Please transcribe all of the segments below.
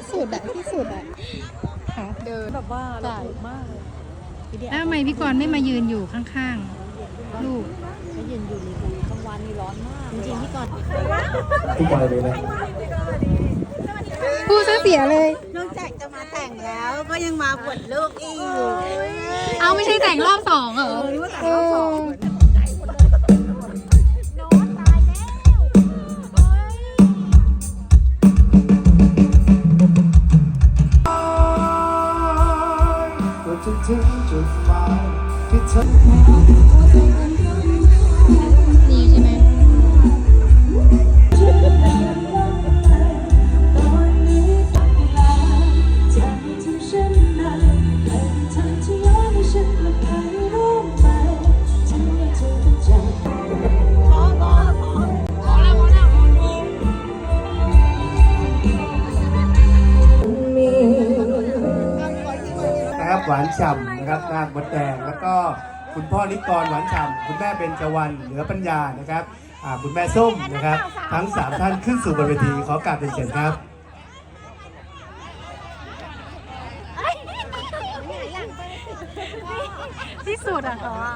ที่สุดอะที่สุดอะค่ะเดินแบบว่าเราถมากแล้วทำไมพี่กรณ์ไม่มายืนอยู่ข้างๆ ลูก ไม่ยืนอยู่ในกลางวันนี่ร้อนมากจริงๆพี่กรณ์พี่ไปเลยนะพูดซะเสียเลยน้องแจากจะมาแต่งแล้วก็ยังมาปวดลูกอีก เอาไม่ใช่แต่งรอบสองเหรอ เออ จุดหมายที่เธอนี่ใช่ไหมนะครับหวานฉ่ำ นะครับนางมดแดงแล้วก็คุณพ่อนิกรหวานฉ่ำคุณแม่เป็นจวันเหนือปัญญานะครับอ่าคุณแม่ส้มนะครับ ทั้งสามท่านขึ้นสู่บนเวทีขอกราบเป็นเชิญครับที่สุดอะเขาอะ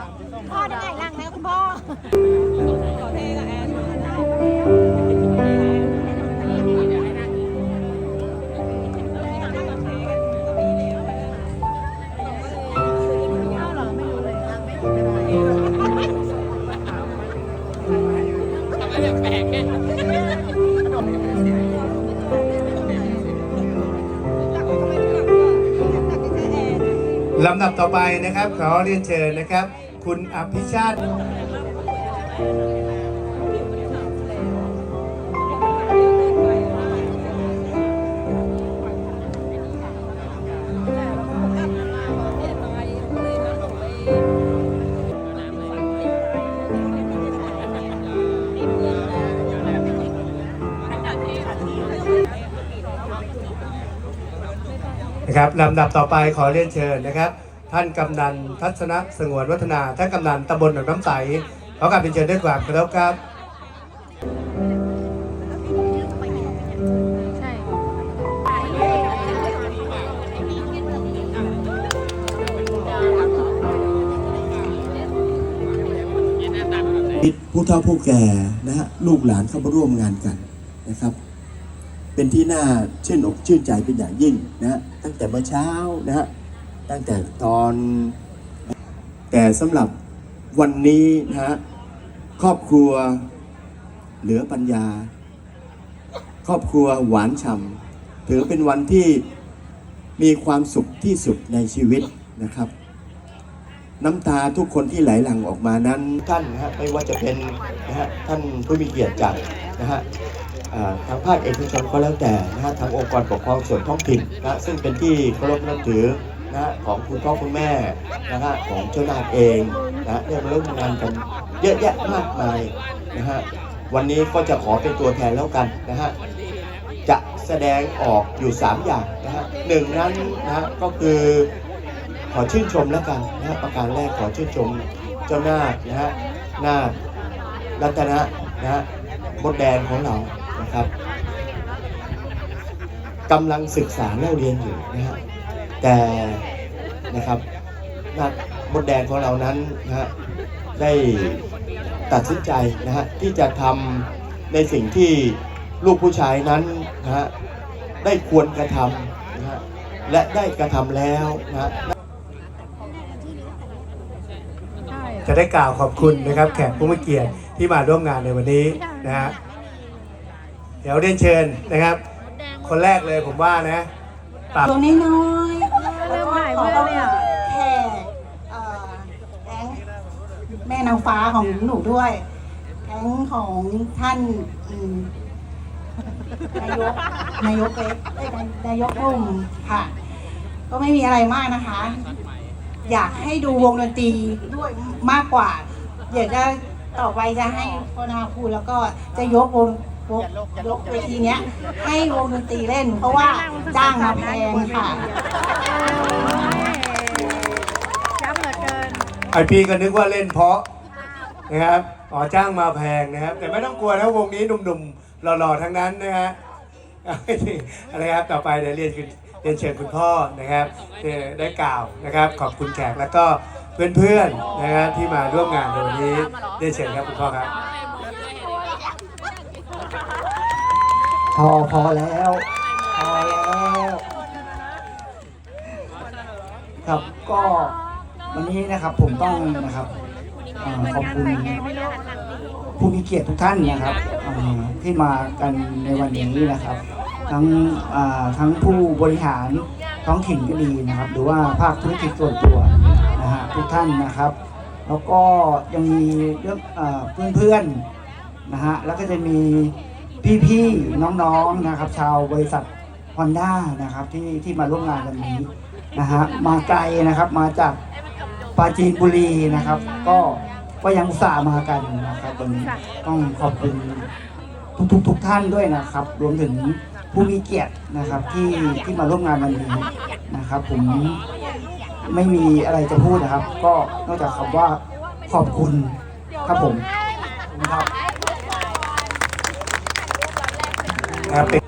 พ่อได้ไงล่างแล้วคุณพ่อลำดับ ต่อไปนะครับ ขอเรียนเชิญนะครับ คุณอภิชาตินะครับลำดับต่อไปขอเรียนเชิญนะครับ ท่านกำนันทัศนะสงวนวัฒนา ท่านกำนันตำบลหนองน้ำใสขอกราบเป็นเชิญด้วยความเคารพครับผู้เฒ่าผู้แก่นะฮะลูกหลานเข้ามาร่วมงานกันนะครับ เป็นที่น่าชื่นอกชื่นใจเป็นอย่างยิ่งนะฮะตั้งแต่เมื่อเช้านะฮะ ตั้งแต่ตอน แต่สำหรับวันนี้นะฮะครอบครัวเหลือปัญญา ครอบครัวหวานฉ่ำถือเป็นวันที่มีความสุขที่สุดในชีวิตนะครับ น้ำตาทุกคนที่ไหลหลั่งออกมานั้นท่านนะฮะไม่ว่าจะเป็นนะฮะท่านผู้มีเกียรติจากนะฮะทางภาคเอกชนก็แล้วแต่นะฮะทางองค์กรปกครองส่วนท้องถิ่นนะซึ่งเป็นที่เคารพนับถือ นะฮะของคุณพ่อคุณแม่นะฮะของเจ้านาคเองนะฮะได้มาร่วมงานกันเยอะแยะมากมายนะฮะวันนี้ก็จะขอเป็นตัวแทนแล้วกันนะฮะจะแสดงออกอยู่ 3 อย่างนะฮะหนึ่งนั้นนะฮะก็คือขอชื่นชมแล้วกันนะฮะประการแรกขอชื่นชมเจ้านาคนะฮะนาครัตนะนะฮะมดแดงของเรานะครับกำลังศึกษาเล่าเรียนอยู่นะฮะ แต่นะครับนาคมดแดงของเรานั้นนะฮะได้ตัดสินใจนะฮะที่จะทำในสิ่งที่ลูกผู้ชายนั้นนะฮะได้ควรกระทำนะฮะและได้กระทำแล้วนะฮะใช่จะได้กล่าวขอบคุณนะครับ แขกผู้มีเกียรติที่มาร่วมงานในวันนี้นะฮะเดี๋ยวเรียนเชิญนะครับ คนแรกเลยผมว่านะปรับตัวน้อยๆ เริ่มหายเมื่อยเลยอะ แค่เอ่อแก๊งแม่ นางฟ้าของหนูด้วยแก๊งของท่านอืมนายกนายกเล็กเอ้ยนายกกลุ่มค่ะ ก็ไม่มีอะไรมากนะคะ อยากให้ดูวงดนตรีด้วยมากกว่าเดี๋ยวจะต่อไปจะให้พนาพูดแล้วก็จะยกวงวงยกเวทีเนี้ย ให้วงดนตรีเล่น เพราะว่าจ้างมาแพงค่ะยับเหลือเกินไอพี่ก็นึกว่าเล่นเพราะ นะครับอ๋อจ้างมาแพงนะครับ แต่ไม่ต้องกลัวนะวงนี้หนุ่มๆหล่อๆทั้งนั้นนะฮะอะไรครับ ต่อไปเดี๋ยวเรียนเรียนเชิญคุณพ่อนะครับได้กล่าวนะครับ ขอบคุณแขกแล้วก็เพื่อนๆนะครับที่มาร่วมงานในวันนี้เรียนเชิญครับคุณพ่อครับ พอพอแล้วพอแล้วครับก็วันนี้นะครับผมต้องนะครับ อ่าขอบคุณผู้มีเกียรติทุกท่านนะครับอ่าที่มากันในวันนี้นะครับ ทั้งอ่าทั้งผู้บริหารท้องถิ่นก็ดีนะครับ หรือว่าภาคธุรกิจส่วนตัวนะฮะทุกท่านนะครับ แล้วก็ยังมีเรื่องอาเพื่อนๆนะฮะแล้วก็จะมีพี่ๆน้องๆนะครับ ชาวบริษัท Honda นะครับที่ที่มาร่วมงานวันนี้นะฮะมาไกลนะครับมาจากปราจีนบุรีนะครับ ก็ ก็ยังอุตส่าห์มากันนะครับวันนี้ต้องขอบคุณทุกๆทุกท่านด้วยนะครับ รวมถึงผู้มีเกียรตินะครับที่ที่มาร่วมงานวันนี้นะครับ ผมไม่มีอะไรจะพูดนะครับ ก็นอกจากคำว่าขอบคุณครับผมคุณครับครับป็น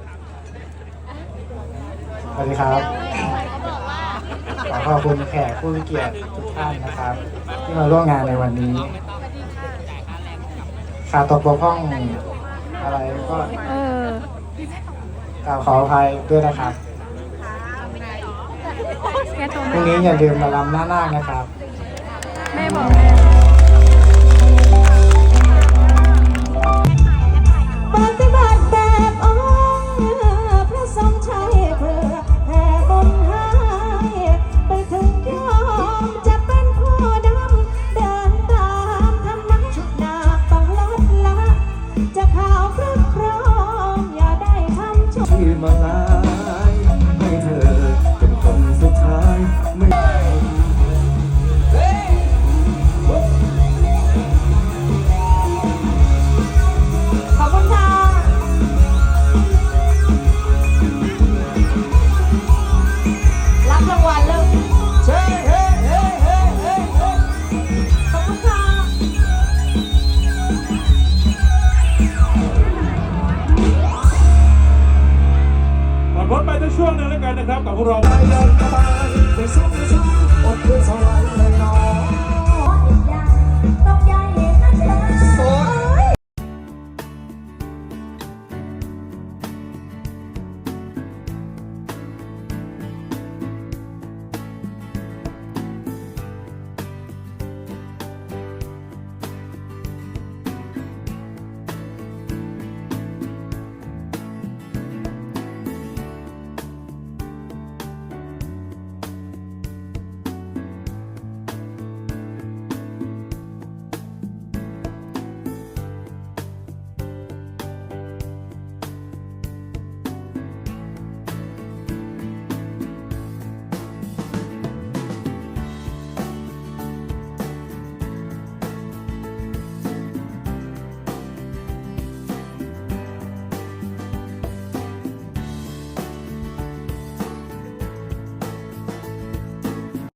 สวัสดีครับ ขอขอบคุณแขกผู้มีเกียรติทุกท่านนะครับ ที่มาร่วมงานในวันนี้ขาดตกบกพร่องอะไรก็เออกล่าวขออภัยด้วยนะครับแกโทรพรุ่งนี้อย่าลืมมาลำหน้าหน้าคนะครับ แม่บอกป ช่วงนึ่งแล้วกันนะครับกับพวกเรา